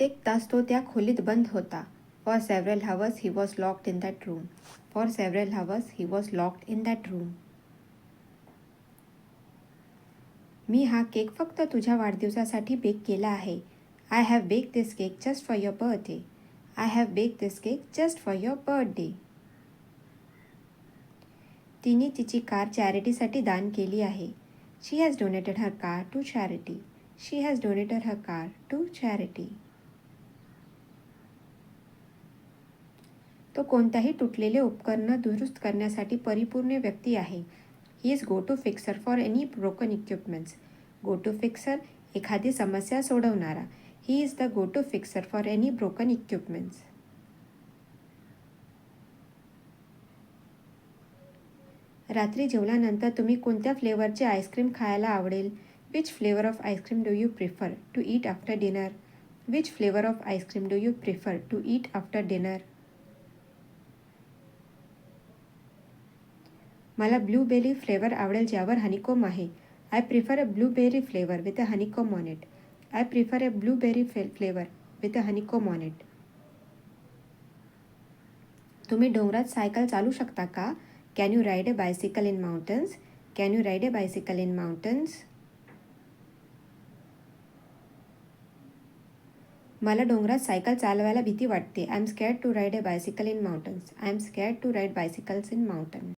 कित्येक तास तो त्या खोलीत बंद होता. For several hours he was locked in that room for several hours he was locked in that room मी हा केक फक्त तुझ्या वाढदिवसासाठी बेक केला आहे. I have bake this cake just for your birthday I have bake this cake just for your birthday तिने तिची car चॅरिटीसाठी दान केली आहे. She has donated her car to charity she has donated her car to charity तो कोणत्याही तुटलेले उपकरण दुरुस्त करण्यासाठी परिपूर्ण व्यक्ती आहे. He is go to fixer for any broken equipments go to fixer एखादी समस्या सोडवणारा. He is the go to fixer for any broken equipments रात्री जेवल्यानंतर तुम्ही कोणत्या फ्लेवरचे आईस्क्रीम खायला आवडेल? Which flavour of ice cream do you prefer to eat after dinner which flavour of ice cream do you prefer to eat after dinner मला blueberry flavour आवडेल ज्यावर हनीकोम आहे. I prefer a blueberry flavour with a honeycomb on it I prefer a blueberry fla flavour with a honeycomb on it तुम्ही डोंगरात cycle चालू शकता का? Can you ride a bicycle in mountains can you ride a bicycle in mountains मला डोंगरात cycle चालवायला भीती वाटते. I am scared to ride a bicycle in mountains I am scared to ride bicycles in mountain